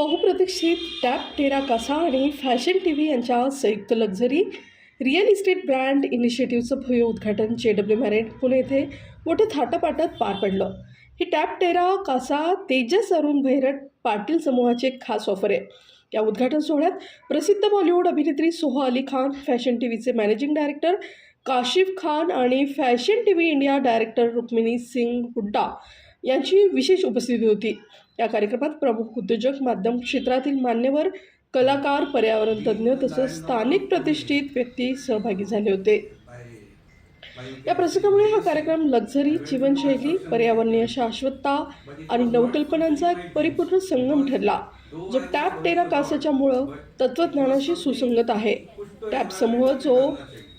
बहुप्रतीक्षित tap Terra कासा आणि fashion T V यांच्या संयुक्त लक्झरी रिअल इस्टेट ब्रँड इनिशिएटिव्हचं भव्य उद्घाटन जे डब्ल्यू मॅरेट पुणे येथे मोठं थाटापाटात पार पडलं. ही टॅप टेरा कासा तेजस अरुण भैरट पाटील समूहाची एक खास ऑफर आहे. या उद्घाटन सोहळ्यात प्रसिद्ध बॉलिवूड अभिनेत्री सोहा अली खान फॅशन टी व्हीचे मॅनेजिंग डायरेक्टर काशिफ खान आणि fashion T V India director Rukmini Singh Hooda यांची विशेष उपस्थिती होती. या कार्यक्रमात प्रमुख उद्योजक माध्यम क्षेत्रातील मान्यवर कलाकार पर्यावरण तज्ज्ञ तसंच स्थानिक प्रतिष्ठित व्यक्ती सहभागी झाले होते. या प्रसंगामुळे हा कार्यक्रम लक्झरी जीवनशैली पर्यावरणीय शाश्वतता आणि नवकल्पनांचा एक परिपूर्ण संगम ठरला जो टॅप टेरा कासाच्या मुळं तत्वज्ञानाशी सुसंगत आहे. टॅप समूह जो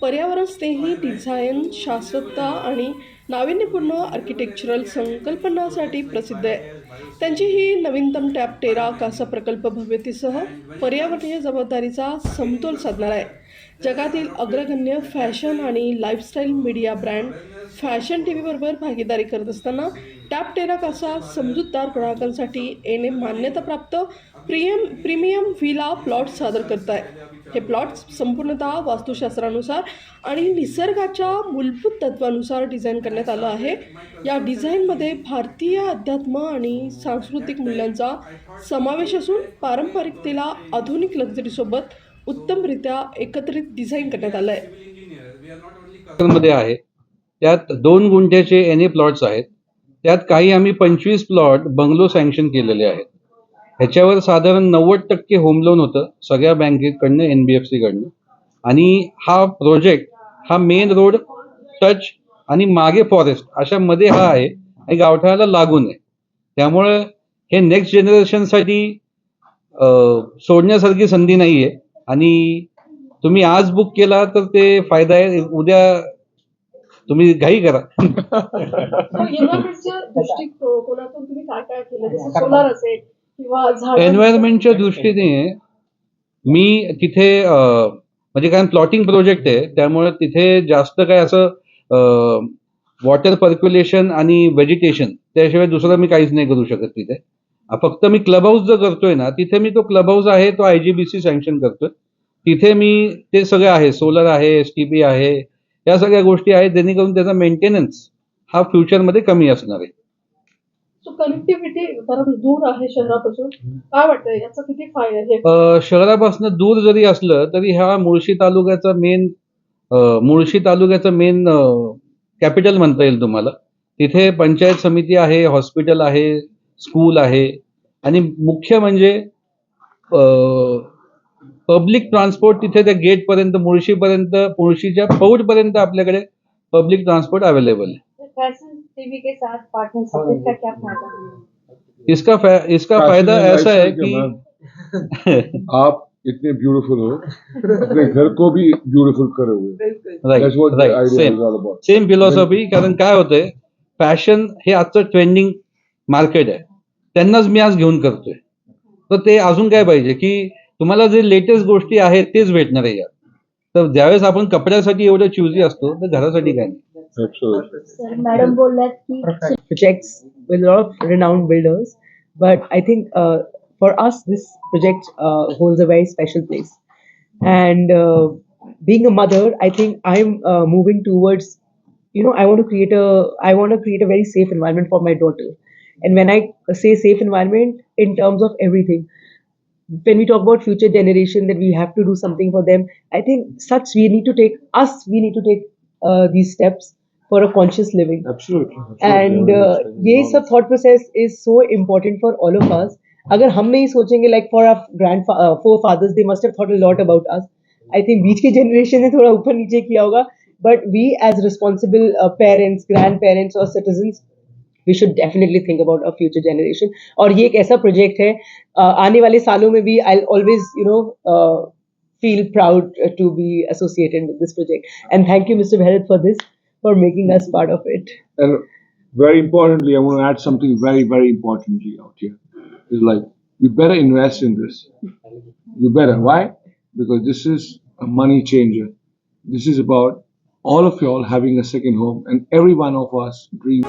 पर्यावरण स्नेही डिझाईन शाश्वतता आणि नाविन्यपूर्ण आर्किटेक्चरल संकल्पनासाठी प्रसिद्ध आहे. त्यांची ही नवीनतम टॅप टेरा कासा प्रकल्प भव्यतेसह पर्यावरणीय जबाबदारीचा समतोल साधणार आहे. जगातील अग्रगण्य फॅशन आणि lifestyle media brand fashion T व्हीबरोबर भागीदारी करत असताना टॅप टेरा कासा समजूतदार ग्राहकांसाठी येणे मान्यताप्राप्त प्रियम प्रीमियम व्हिला प्लॉट सादर करत आहे हे प्लॉट्स संपूर्णतः वास्तुशास्त्रानुसार आणि निसर्गाच्या मूलभूत तत्वानुसार डिझाईन करण्यात आलं आहे. या डिझाईनमध्ये भारतीय अध्यात्म आणि सांस्कृतिक मूल्यांचा समावेश असून पारंपरिकतेला आधुनिक लक्झरीसोबत उत्तमरित्या एकत्रित डिझाईन करण्यात आलं आहे मध्ये आहे. त्यात दोन गुंठ्याचे एन ए प्लॉट्स आहेत. त्यात काही आम्ही पंचवीस प्लॉट बंगलो सँक्शन केलेले आहेत. ह्याच्यावर साधारण नव्वद टक्के होम लोन होतं सगळ्या बँकेकडनं एन बी एफ सीकडनं आणि हा प्रोजेक्ट हा मेन रोड टच आणि मागे फॉरेस्ट अशा मध्ये हा आहे आणि गावठाणाला लागून आहे. त्यामुळं हे नेक्स्ट जनरेशनसाठी सोडण्यासारखी संधी नाही आहे आणि तुम्ही आज बुक केला तर ते फायदा आहे. उद्या तुम्ही घाई करा. एन्व्हायरमेंटच्या दृष्टिकोनातून तुम्ही काय काय केलं? जसं सोलार असेल एन्व्हायरमेंटच्या दृष्टीने मी तिथे म्हणजे कारण प्लॉटिंग प्रोजेक्ट आहे त्यामुळे तिथे जास्त काय असं वॉटर पर्क्युलेशन आणि व्हेजिटेशन त्याशिवाय दुसरं मी काहीच नाही करू शकत तिथे. फक्त मी क्लब हाऊस जर करतोय ना तिथे मी तो क्लब हाऊस आहे तो आयजीबीसी सँक्शन करतोय. तिथे मी ते सगळं आहे सोलर आहे एस टी पी आहे या सगळ्या गोष्टी आहेत जेणेकरून त्याचा मेंटेनन्स हा फ्युचरमध्ये कमी असणार आहे. सो कनेक्टिव्हिटी बरं दूर आहे शहरापासून. काय वाटतं याचा किती फायदा आहे? शहरापासून दूर जरी असलं तरी हा मुळशी तालुक्याचा मेन मुळशी तालुक्याचं मेन कॅपिटल म्हणता येईल तुम्हाला. तिथे पंचायत समिती आहे हॉस्पिटल आहे स्कूल आहे. आणि मुख्य म्हणजे पब्लिक ट्रान्सपोर्ट तिथे त्या गेट पर्यंत मुळशीपर्यंत मुळशीच्या पर्यंत आपल्याकडे पब्लिक ट्रान्सपोर्ट अवेलेबल आहे. टीवी के साथ पार्टनरशिप इसका क्या फायदा? है इसका फा- इसका फायदा ऐसा है कि आप इतने ब्यूटीफुल हो अपने घर को भी ब्यूटीफुल करे हुए. सेम फिलॉसॉफी कारण काय होतंय फॅशन हे आजचं ट्रेंडिंग मार्केट आहे. त्यांनाच मी आज घेऊन करतोय. तर ते अजून काय पाहिजे की तुम्हाला जे लेटेस्ट गोष्टी आहेत तेच भेटणार आहे यात. तर ज्यावेळेस आपण कपड्यासाठी एवढं चुजी असतो तर घरासाठी काय नाही. Absolutely. Madam Bolat projects with a lot of renowned builders, but I think uh, for us this project uh, holds a very special place. And uh, being a mother, I think I'm uh, moving towards, you know, I want to create a, I want to create a very safe environment for my daughter. And when I say safe environment, in terms of everything, when we talk about future generation that we have to do something for them i think such we need to take us we need to take uh, these steps for a conscious living. Absolutely. And ये सब thought process is so important for all of us अगर हम नहीं सोचेंगे like for our grand forefathers they must thought a lot about us I think beach के generation ने थोड़ा ऊपर नीचे किया होगा but we as responsible parents grandparents और citizens we should definitely think about a future generation और ये एक ऐसा प्रोजेक्ट है आने वाले सालों में भी I always you know feel proud uh, to be associated with this project. And thank you mr bharat for this. For making us part of it And very importantly, I want to add something very, very importantly out here. Is like you better invest in this. You better. Why? Because this is a money changer. This is about all of y'all having a second home, and every one of us dream.